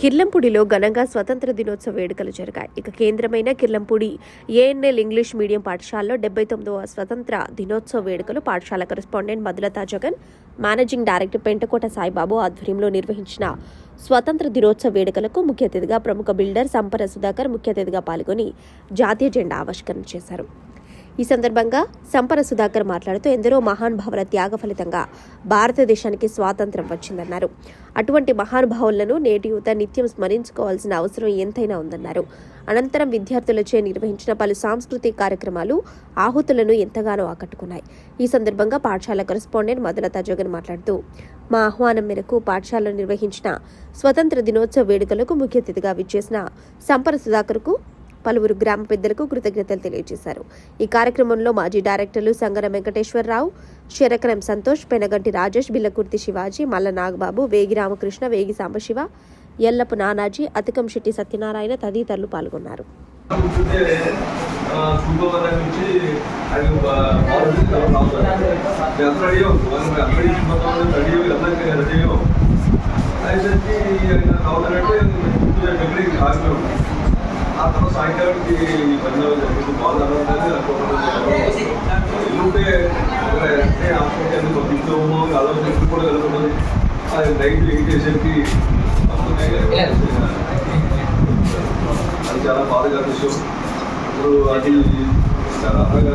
కిర్లంపూడిలో ఘనంగా స్వతంత్ర దినోత్సవ వేడుకలు జరిగాయి. ఇక కేంద్రమైన కిర్లంపూడి ఏఎన్ఎల్ ఇంగ్లీష్ మీడియం పాఠశాలలో డెబ్బై తొమ్మిదవ స్వతంత్ర దినోత్సవ వేడుకలు పాఠశాల correspondent Madhulatha Jagan managing director Pentakota Saibabu ఆధ్వర్యంలో నిర్వహించిన స్వతంత్ర దినోత్సవ వేడుకలకు ముఖ్య అతిథిగా ప్రముఖ బిల్డర్ సంపర సుధాకర్ ముఖ్య అతిథిగా పాల్గొని జాతీయ జెండా ఆవిష్కరణ చేశారు. ఈ సందర్భంగా సంపర సుధాకర్ మాట్లాడుతూ ఎందరో మహానుభావుల త్యాగ ఫలితంగా భారతదేశానికి స్వాతంత్రం వచ్చిందన్నారు. అటువంటి మహానుభావులను నేటి యువత నిత్యం స్మరించుకోవాల్సిన అవసరం ఎంతైనా ఉందన్నారు. అనంతరం విద్యార్థులచే నిర్వహించిన పలు సాంస్కృతిక కార్యక్రమాలు ఆహుతులను ఎంతగానో ఆకట్టుకున్నాయి. ఈ సందర్భంగా పాఠశాల కరెస్పాండెంట్ మధులత జగన్ మాట్లాడుతూ మా ఆహ్వానం మేరకు పాఠశాలలో నిర్వహించిన స్వతంత్ర దినోత్సవ వేడుకలకు ముఖ్య అతిథిగా విచ్చేసిన సంపర సుధాకర్కు పలువురు గ్రామ పెద్దలకు కృతజ్ఞతలు తెలియజేశారు ఈ కార్యక్రమంలో మాజీ డైరెక్టర్లు సంగన వెంకటేశ్వరరావు శరకరం సంతోష్ పెనగంటి రాజేష్ బిల్లకుర్తి శివాజీ మల్ల నాగబాబు వేగి రామకృష్ణ వేగి సాంబశివ ఎల్లపు నానాజీ అతికం శెట్టి సత్యనారాయణ తదితరులు పాల్గొన్నారు కూర్చుంటే ఆ తర్వాత పని జరిగింది బాగుంది ఎల్లుంటే హాస్పిటల్ పంపిస్తాము ఆలోచన ఇప్పుడు కూడా వెళ్తున్నది అది నైట్ ఎయిట్ అది చాలా బాధగా విషయం. ఇప్పుడు అది చాలా బాగా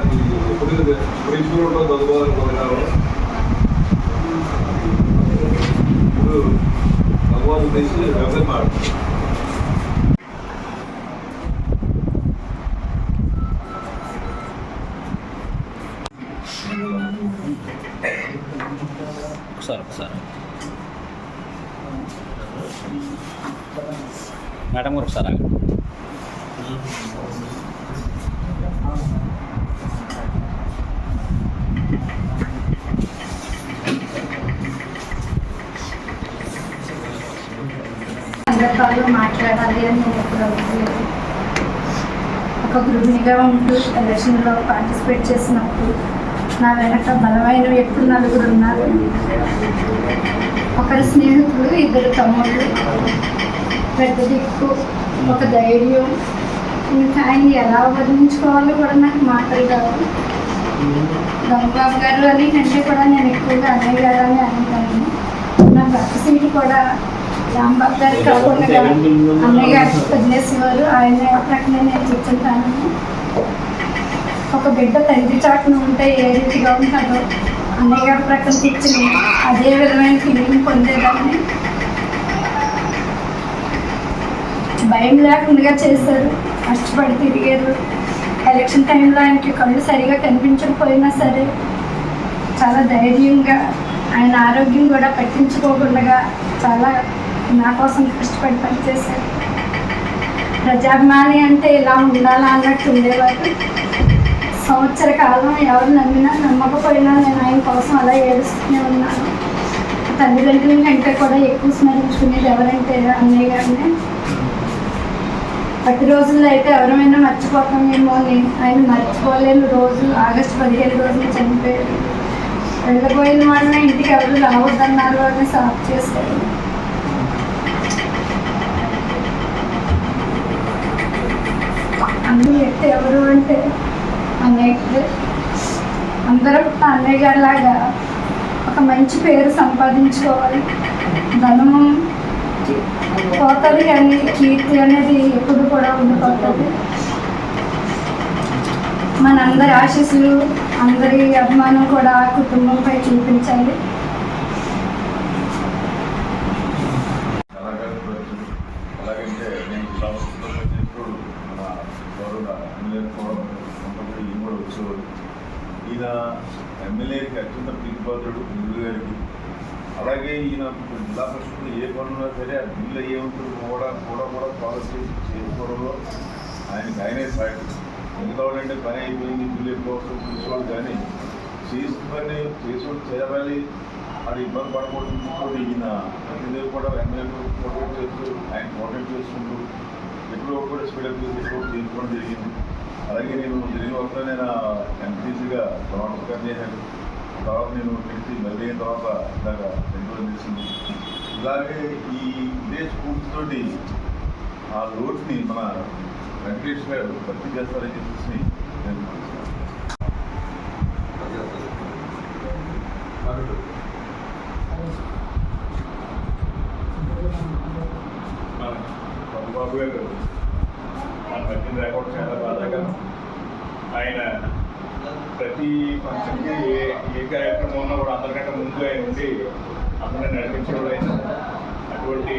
ఎప్పుడు ఇప్పుడు ఇచ్చుకుంటూ చదువుకోవాలనుకుంటున్నారు ఇప్పుడు భగవాన్ ఉద్దేశించి వ్యవసాయం మాట ఒకసారి ఒకసారి. మేడం గారు ఒకసారి ఆగండి. సందర్భాల్లో మాట్లాడాలి అని నేను ఎప్పుడు అనుకోలేదు. ఒక గృహిణిగా ఉంటూ ఎలక్షన్లో పార్టిసిపేట్ చేసినప్పుడు నా వెనక బలమైన వ్యక్తులు నలుగురు ఉన్నారు. ఒకరి స్నేహితులు ఇద్దరు తమ్ముళ్ళు. పెద్ద దిక్కు ఒక ధైర్యం. ఇంకా ఆయన ఎలా వదిలించుకోవాలో కూడా నాకు మాటలు కావు గంగబాబు గారు అని కంటే కూడా నేను ఎక్కువగా అన్నయ్య గారు అని అనుకున్నాను నా భర్త సీటు కూడా రాంబాబు గారు కాకుండా అన్నయ్య గారు వదిలేసేవారు. ఆయన ప్రక్కనే నేను కూర్చుంటాను ఒక బిడ్డ తండ్రి చాటున ఉంటే ఏ రీతిగా ఉంటుందో అన్నయ్య గారు ప్రక్కన అదే విధమైన ఫీలింగ్ పొందేదాన్ని. భయం లేకుండా చేశారు. కష్టపడి తిరిగారు. ఎలక్షన్ టైంలో ఆయనకి కళ్ళు సరిగా కనిపించకపోయినా సరే చాలా ధైర్యంగా ఆయన ఆరోగ్యం కూడా పట్టించుకోకుండా చాలా నా కోసం కష్టపడి పనిచేశారు. ప్రజాభిమాని అంటే ఇలా ఉండాలా అన్నట్టు ఉండేవారు. సంవత్సర కాలం ఎవరు నమ్మినా నమ్మకపోయినా నేను ఆయన కోసం అలా ఏడుస్తూనే ఉన్నాను. తల్లిదండ్రుల కంటే కూడా ఎక్కువ స్మరించుకునేది ఎవరంటే అన్నయ్య గారిని. ప్రతి రోజుల్లో అయితే ఎవరమైనా మర్చిపోతామేమో అని ఆయన మర్చిపోలేని రోజు ఆగస్టు పదిహేను రోజులు చనిపోయారు. వెళ్ళబోయిన వాళ్ళ ఇంటికి ఎవరు రావద్దన్నారు అని సాఫ్ చేశారు. అన్ని వ్యక్తి ఎవరు అంటే అన్నయ్య అందరం అన్నయ్య గారి లాగా ఒక మంచి పేరు సంపాదించుకోవాలి. ధనము పోతుంది కానీ కీర్తి అనేది ఎప్పుడు కూడా ఉండిపోతుంది మనందరి ఆశీస్సులు అందరి అభిమానం కూడా కుటుంబంపై చూపించాలి కళాకారులు అలాగంటే నేను సంస్కృతంలో చేస్తూ మన గౌరవ ఎమ్మెల్యే కూడా ఉన్నప్పుడు ఈయన కూడా వచ్చేవాడు ఈయన ఎమ్మెల్యేకి అత్యంత ప్రీతిపాత్రుడు గురువు గారికి. అలాగే ఈయన జిల్లా పరిషత్లో ఏ పనున్నా సరే ఆ బిల్లు ఏ ఉంటుంది కూడా కూడా కూడా పాలసీ చేసుకోవడంలో ఆయనకి ఆయనే సాయం ఎందుకంటే పని అయిపోయింది బిల్లు ఎక్కువ వస్తుంది చూసుకోవాలి కానీ చేసిన పని చేసుకుంటూ చేయాలి. అది ఇబ్బంది పడకూడదు. చూసుకొని ఈయన ప్రతిదేవి కూడా ఎమ్మెల్యే కోఆర్డినేట్ చేస్తూ ఆయన కోఆర్డినేట్ చేసుకుంటూ ఎప్పుడో కూడా స్పీడప్ చేసుకోవడం జరిగింది. అలాగే నేను దీని వల్ల నేను ఎంపీసీగా తర్వాత పనిచేశాను తర్వాత నేను తెలిసి మళ్ళీ అయిన తర్వాత ఇలాగా రెండు రోజులు చేసింది ఇలాగే ఈ ఇదే స్కూల్స్తోటి ఆ రోడ్ని మన వెంకటేష్ గారు భర్తీ చేస్తారని చెప్పేసి నేను భావిస్తున్నాను. మన బాబు గారు మన పెట్టిన రికార్డ్ చాలా బాధాకరం ఆయన ప్రతి ఫంక్షన్కి ఏ ఏ కార్యక్రమం ఉన్నా కూడా అందరికంటే ముందు ఆయన ఉండి అందరిని అటువంటి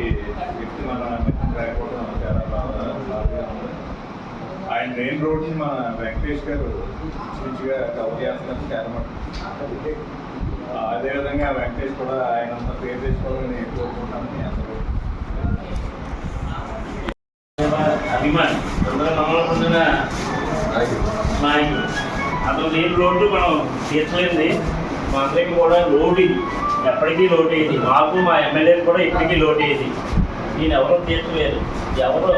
వ్యక్తి మన రాయకపోవడం చాలా బాధగా ఉంది. ఆయన మెయిన్ రోడ్ని మన వెంకటేష్ గారు మంచిగా కవర్ చేస్తున్నారు చాలా మటుకు. అదేవిధంగా వెంకటేష్ కూడా ఆయన అంత పేరు తెచ్చుకోవాలని నేను కోరుకుంటాను అందరూ. అభిమాని. అందరూ మమ్మల్ని పొందిన నాయకుడు అతను లేని రోడ్డు మనం తీర్చలేదు మా అందరికీ కూడా రోడ్డు ఇది. ఎప్పటికీ లోటేది. మాకు మా ఎమ్మెల్యేకి కూడా ఇప్పటికీ లోటేది. నేను ఎవరో తీర్చలేదు. ఎవరో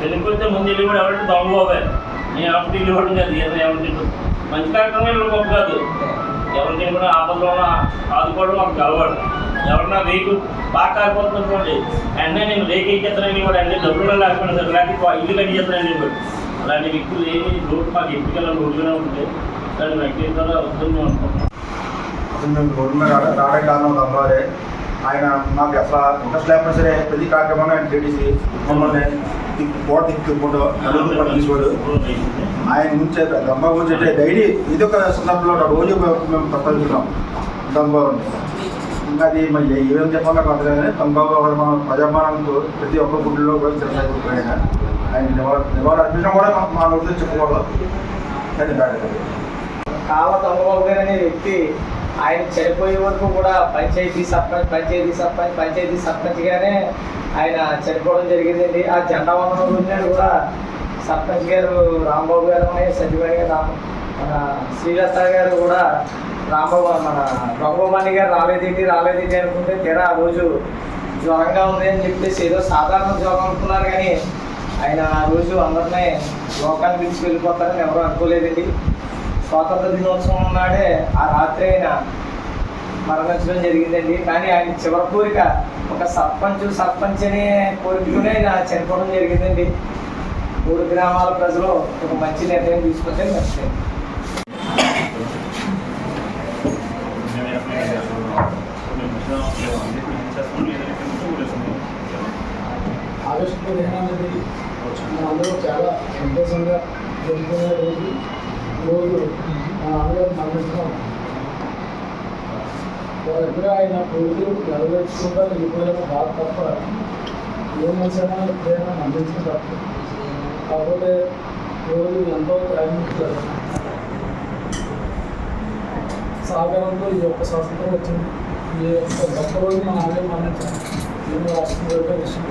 వెళ్ళిపోతే ముందు వెళ్ళి కూడా ఎవరంటే దొంగపోవాలి నేను అప్పుడు ఇల్లు కూడా కాదు ఈయన ఎవరి మంచి కార్యక్రమం గొప్ప కాదు. ఎవరికైనా కూడా ఆపదలో ఆదుకోవడం మాకు అలవాటు. ఎవరన్నా రేకు బాగా కాలిపోతున్నటువంటి వెంటనే నేను రేకు ఎక్కేస్తానని కూడా అన్ని డబ్బులు లేకపోయినా సార్ లేకపోతే ఇల్లు కట్టించేస్తానని కూడా అలాంటి వ్యక్తులు ఏమి రోడ్డు మాకు ఎప్పటికల్లా రోడ్డుగానే ఉంటుంది దాన్ని వెంకటేశ్వర ద్వారా వస్తుంది అనుకుంటున్నాం. అసలు ఉన్న రోడ్డు రావడం రావడానికి కారణం అమ్మవారే ఆయన మాకు అసలు ఇంట్రెస్ట్ లేకపోయినా సరే ప్రతి కార్యక్రమాన్ని ఆయన చేసి మమ్మల్ని కోట తిప్పుకుంటూ నలుగురు పట్టు తీసుకోడు. ఆయన గురించి దమ్మ గురించి అంటే డైలీ ఇది ఒక సందర్భంలో రోజు మేము ప్రస్తావిస్తున్నాం. దమ్బాబు ఇంకా అది మళ్ళీ ఏ విధంగా చెప్పాలో కాదు కానీ దమ్బాబు మన ప్రజామానంతో ప్రతి ఒక్క గుడిలో కూడా చిరసాయి ఆయన ఆయన నివారణ అర్పించడం కూడా మా- నోటితో చెప్పుకోవాలి కానీ బ్యాడ్. కావ దొంగబాబు గారు అనే వ్యక్తి ఆయన చనిపోయే వరకు కూడా పంచాయతీ సర్పంచ్ పంచాయతీ సర్పంచ్ పంచాయతీ సర్పంచ్గానే ఆయన చనిపోవడం జరిగిందండి. ఆ జెండా వందనం గురించి కూడా సర్పంచ్ గారు రాంబాబు గారు సత్యవాణి గారు రామ్ మన శ్రీలత గారు కూడా రాంబాబు మన దొంగబాణి గారు రాలేదేంటి రాలేదేంటి అనుకుంటే తీరా ఆ రోజు జ్వరంగా ఉంది అని చెప్పేసి ఏదో సాధారణ జ్వరం అనుకున్నారు కానీ ఆయన ఆ రోజు అందరినీ లోకాన్ని పిలిచి వెళ్ళిపోతారని ఎవరు అనుకోలేదండి. స్వాతంత్ర దినోత్సవం నాడే ఆ రాత్రి ఆయన మరణించడం జరిగిందండి. కానీ ఆయన చివరి కోరిక ఒక సర్పంచ్ సర్పంచ్ అనే కోరికలోనే ఆయన చనిపోవడం జరిగిందండి. మూడు గ్రామాల ప్రజలు ఒక మంచి నిర్ణయం తీసుకుంటే మంచిది. ఆగస్టు పదిహేను అనేది మనందరూ చాలా సంతోషంగా జరుపుకునే రోజు. రోజు మా నాన్నగారు దగ్గర ఆయన కోరికలు నెరవేర్చుకుంటా బాధ తప్ప ఏ మనిషైనా ఎప్పుడైనా మరణించడం తప్ప కాకపోతే రోజు ఎంతో ప్రయాణించారు సహకారంతో ఈ యొక్క స్వాతంత్రం వచ్చింది. ఈ యొక్క గొప్ప రోజు మన ఆమె మరణించారు. నేను రాష్ట్రం యొక్క విషయం.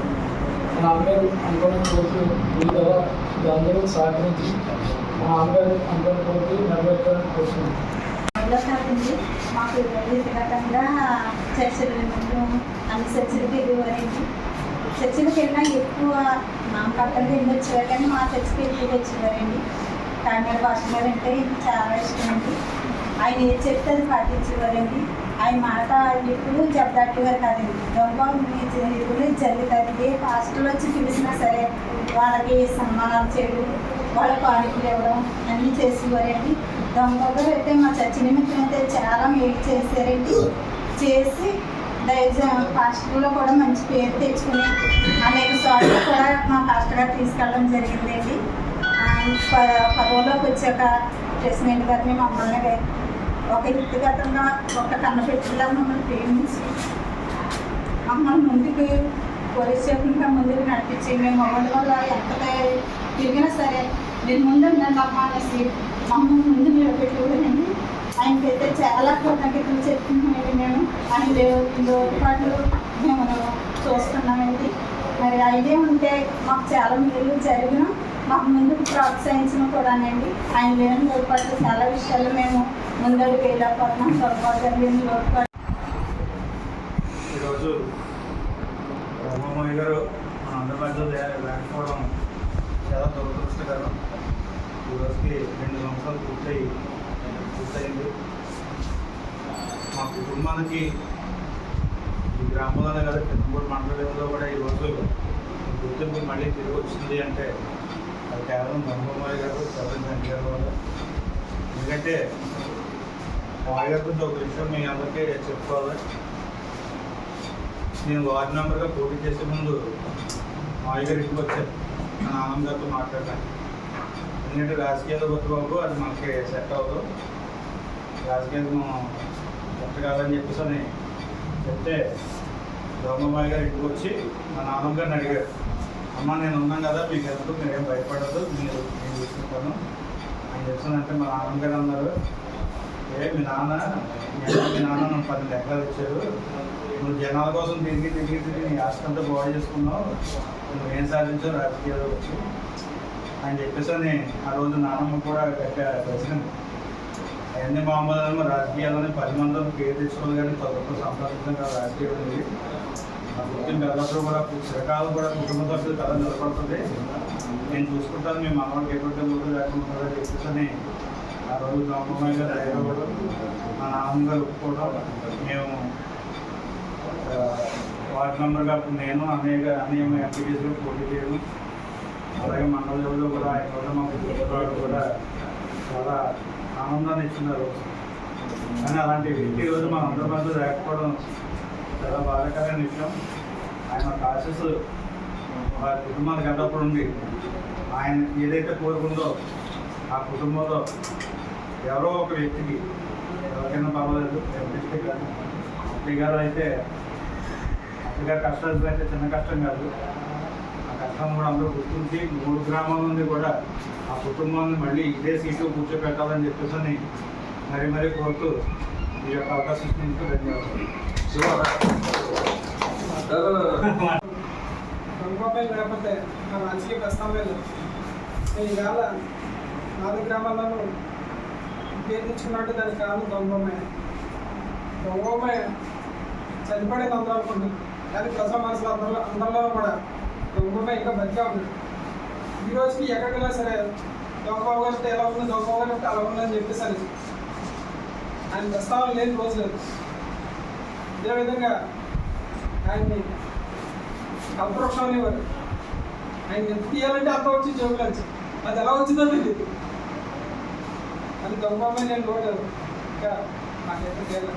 మన ఆమె అనుకున్న కోరికలు మీ ద్వారా అందరూ సహకరించి మా ఉంది మాకు వ్యక్తిగతంగా చర్చలు వినడం అన్ని చర్చలకి వెళ్ళేవారండి చర్చలకు వెళ్ళినా ఎక్కువ నామకట్టలు ఎన్ని వచ్చేవారు కానీ మా చర్చకి ఎక్కువ వచ్చేవారండి కాకినాడ భాష గారు అంటే చాలా ఇష్టం అండి ఆయన ఏది చెప్తే అది పాటించేవారండి ఆయన మాట ఎప్పుడు జబ్బదాటేవారు కాదండి దొంగ ఎప్పుడు జల్లుతుంది ఏ హాస్టల్ వచ్చి పిలిచినా సరే వాళ్ళకి సన్మానాలు చేయడం వాళ్ళ పాడికి ఇవ్వడం అన్నీ చేసేవారండి. దొంగలు అయితే మా చర్చ నిమిత్తం అయితే చాలా మేలు చేశారండి. చేసి దయచే హాస్టల్లో కూడా మంచి పేరు తెచ్చుకుని అనేక సార్లు కూడా మా హాస్టల్ తీసుకెళ్ళడం జరిగిందండి. ఆ, ప- వచ్చాక ప్రెసిడెంట్ గారిని మమ్మల్ని ఒక వ్యక్తిగతంగా ఒక కన్నపెట్టులా మమ్మల్ని ప్రేమించి మమ్మల్ని ముందుకు పోలీస్ స్టేషన్గా ముందుకు నడిపించి మేము మమ్మల్ని వల్ల ఎంత తిరిగినా సరే నేను ముందు ఉన్నాను అమ్మా అనేసి. మమ్మల్ని ముందు మీరు నిలబెట్టుకోవాలండి ఆయనకైతే చాలా కృతజ్ఞతలు చెప్తున్నామండి మేము ఆయన లోటుపాట్లు మేము చూస్తున్నామండి. మరి ఆయనే ఉంటే మాకు చాలా మేలు జరిగిన. మాకు ముందుకు ప్రోత్సహించడం కూడానండి. ఆయన లేని లోటుపాట్లు చాలా విషయాలు మేము ముందడుగు వేయలేకపోతున్నాం. పొరపాటు లేని లోటుపాటు ఈరోజు రామయ్య గారు మన అందరి మధ్య లేకపోవడం చాలా దురదృష్టకరం రోజుకి రెండు సంవత్సరాలు పూర్తయి పూర్తయింది. మా కుటుంబానికి ఈ గ్రామంలోనే కదా చిన్నపూడి మండలంలో కూడా ఈ రోజు గుర్తింపు మళ్ళీ తిరిగి వచ్చింది అంటే అది కేవలం బ్రహ్మమారి గారు సర్పంచ్ అండి గారు వల్ల. ఎందుకంటే మాయ గారి ఒక విషయం మీ అందరికీ చెప్పుకోవాలి. నేను వార్డు మెంబర్గా పోటీ చేసే ముందు మాయ గారి ఇంటికి వచ్చాను. మన ఆనందంతో మాట్లాడతాను. ఎందుకంటే రాజకీయాలు కొత్త బాబు అది మనకి సెట్ అవ్వదు. రాజకీయాలు మనం సెట్ కాదని చెప్పేసి అని చెప్తే బ్రహ్మబాయి గారు ఇంటికి వచ్చి మా నాన్నమ్మ గారిని అడిగారు అమ్మ నేను ఉన్నాను కదా మీకు ఎందుకు? మీరేం భయపడదు మీరు నేను చూసుకుంటాను. అని చెప్తానంటే మా నాన్నమ్మ గారు అన్నారు. ఏ మీ నాన్న మీ మీ నాన్న పది లెక్కలు ఇచ్చారు. నువ్వు జనాల కోసం తిరిగి తిరిగి తిరిగి నీ ఆస్తి బాగు చేసుకున్నావు. నువ్వు ఏం సాధించావు? రాజకీయాలు వచ్చి. అని చెప్పేసి అని ఆ రోజు నాన్నమ్మ కూడా గట్టిగా ప్రశ్న అవన్నీ మామూలు రాజకీయాలని పది మంది పేరు తెచ్చుకోవాలి కానీ తొలగతో సంపాదించడం కాదు రాజకీయాలు అనేది ఆ గుర్తింపు ఎల్లప్పుడూ కూడా చిరకాలం కూడా కుటుంబ సభ్యులు కథ నిలబడుతుంది. నేను చూసుకుంటాను మీ అమ్మకి ఎటువంటి లేకుండా చెప్పేసి ఆ రోజు బ్రహ్మయ్య గారు అయ్యవడం మా నాన్నగారు ఒప్పుకోవడం మేము ఆ, వార్డు మెంబర్గా నేను అనేక అనేక అప్లికేషన్లు పోటీ చేయడం అలాగే మండలంలో కూడా ఆయన కూడా మా కుటుంబాలు కూడా చాలా ఆనందాన్ని ఇచ్చినారు. కానీ అలాంటి వ్యక్తి ఈరోజు మా అందరి మధ్య లేకపోవడం చాలా బాధాకరమైన విషయం. ఆయన ఒక వారి కుటుంబానికి అడ్డప్పుడు ఉండి ఆయన ఏదైతే కోరుకుందో ఆ కుటుంబంలో ఎవరో ఒక వ్యక్తికి ఎవరికైనా పర్వాలేదు ఎంపీ గారు ఎంపీ గారు అయితే ఎంపీ గారు కష్టాలు అయితే చిన్న కష్టం కాదు. ఆ కష్టం కూడా అందరూ గుర్తించి మూడు గ్రామాల నుండి కూడా ఆ కుటుంబాన్ని మళ్ళీ ఇదే సీటు కూర్చోపెట్టాలని చెప్పేసి మరీ మరీ కోరుతూ ఈ యొక్క అవకాశం ఇచ్చినందుకు ధన్యవాదాలు. గంగోపై లేకపోతే నా రాజకీయ ప్రస్తావన లేదు. నేను ఈవేళ నాలుగు గ్రామాలను పేరు తెచ్చుకున్నట్టు దానికి కారణం దొంగమ్మాయ దొంగమ్మాయ చనిపోయేది అందరూ అనుకుంటుంది కానీ ప్రజల మనసులు అందరిలో అందరిలో కూడా దొంగమ్మాయ ఇంకా బతిగా ఉంది ఈ రోజుకి ఎక్కడికైనా సరే దొంగబాబు గారు ఎలా ఉంది? దొంగబాబు గారు అలా ఉందని చెప్పేసి ఆయన ప్రస్తావన లేని రోజు లేదు ఇదే విధంగా ఆయన్ని కల్పవృక్షం అనేవారు. ఆయన ఎంత తీయాలంటే అంత వచ్చి జోబులోంచి అది ఎలా వచ్చిందో తెలియదు. అది దొంగ నేను లోటు ఇంకా నాకైతే తెలియదు